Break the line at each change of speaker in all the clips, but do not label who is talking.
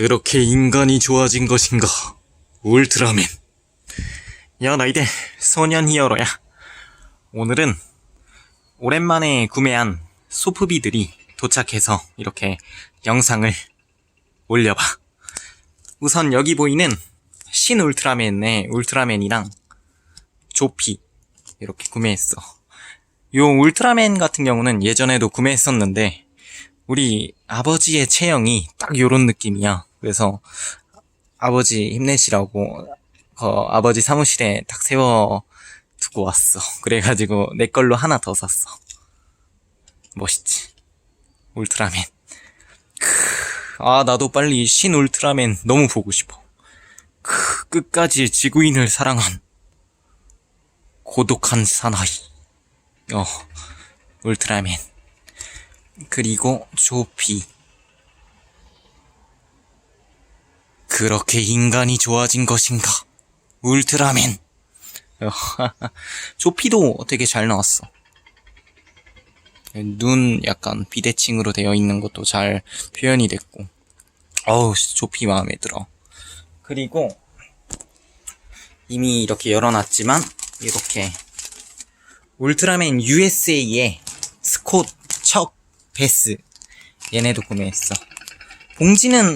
그렇게 인간이 좋아진 것인가? 울트라맨. 야, 너희들, 소년 히어로야. 오늘은 오랜만에 구매한 소프비들이 도착해서 이렇게 영상을 올려봐. 우선 여기 보이는 신 울트라맨의 울트라맨이랑 조피 이렇게 구매했어. 요 울트라맨 같은 경우는 예전에도 구매했었는데 우리 아버지의 체형이 딱 요런 느낌이야. 그래서 아버지 힘내시라고 어, 아버지 사무실에 딱 세워 두고 왔어. 그래가지고 내 걸로 하나 더 샀어. 멋있지. 울트라맨. 크, 아 나도 빨리 신 울트라맨 너무 보고 싶어. 크, 끝까지 지구인을 사랑한 고독한 사나이. 어, 울트라맨. 그리고 조피. 그렇게 인간이 좋아진 것인가? 울트라맨. 어, 조피도 되게 잘 나왔어. 눈 약간 비대칭으로 되어 있는 것도 잘 표현이 됐고. 어우, 조피 마음에 들어. 그리고 이미 이렇게 열어놨지만 이렇게 울트라맨 USA의 스콧, 척, 베스 얘네도 구매했어. 봉지는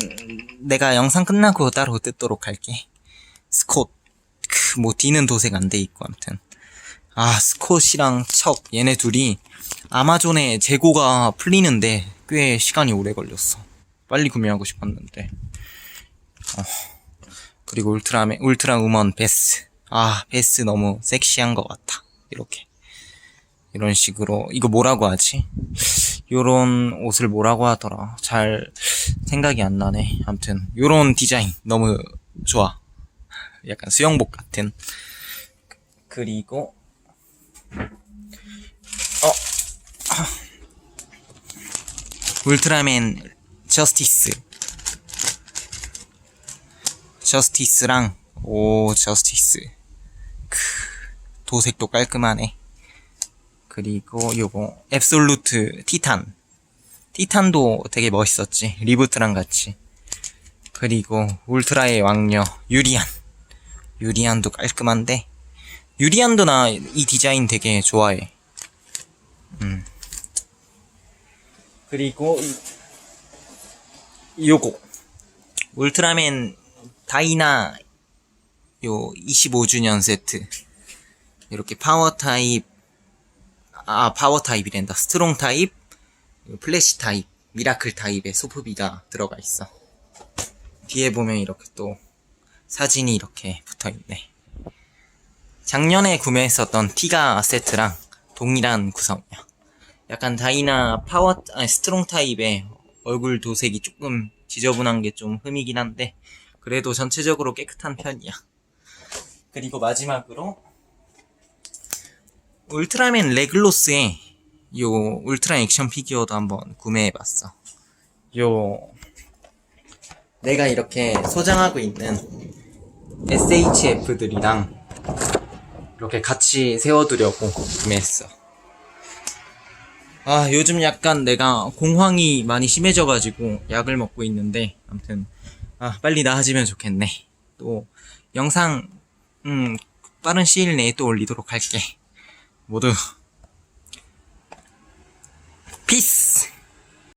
내가 영상 끝나고 따로 뜯도록 할게. 스콧, 크, 뭐 D는 도색 안 돼 있고 아무튼 아 스콧이랑 척 얘네 둘이 아마존에 재고가 풀리는데 꽤 시간이 오래 걸렸어. 빨리 구매하고 싶었는데. 어, 그리고 울트라맨, 울트라 우먼 베스. 아, 베스 너무 섹시한 것 같아. 이렇게. 이런 식으로. 이거 뭐라고 하지? 요런 옷을 뭐라고 하더라. 잘 생각이 안 나네. 아무튼, 요런 디자인 너무 좋아. 약간 수영복 같은. 그리고, 어, 울트라맨 저스티스 저스티스랑 오 저스티스 크 도색도 깔끔하네 그리고 요거 앱솔루트 티탄. 티탄도 되게 멋있었지. 리부트랑 같이. 그리고 울트라의 왕녀 유리안. 유리안도 깔끔한데. 유리안도 나 이 디자인 되게 좋아해. 음. 그리고 이, 요거. 울트라맨 다이나 요 25주년 세트. 이렇게 파워 타입 아 파워 타입이란다. 스트롱 타입 요 플래시 타입 미라클 타입의 소프비가 들어가 있어. 뒤에 보면 이렇게 또 사진이 이렇게 붙어 있네. 작년에 구매했었던 티가 세트랑 동일한 구성이야. 약간 다이나 파워 아니 스트롱 타입의 얼굴 도색이 조금 지저분한 게 좀 흠이긴 한데 그래도 전체적으로 깨끗한 편이야. 그리고 마지막으로 울트라맨 레글로스의 요 울트라 액션 피규어도 한번 구매해봤어. 요 내가 이렇게 소장하고 있는 SHF들이랑 이렇게 같이 세워두려고 구매했어. 아, 요즘 약간 내가 공황이 많이 심해져가지고 약을 먹고 있는데, 아무튼, 아, 빨리 나아지면 좋겠네. 또, 영상, 음, 빠른 시일 내에 또 올리도록 할게. 모두, 피스!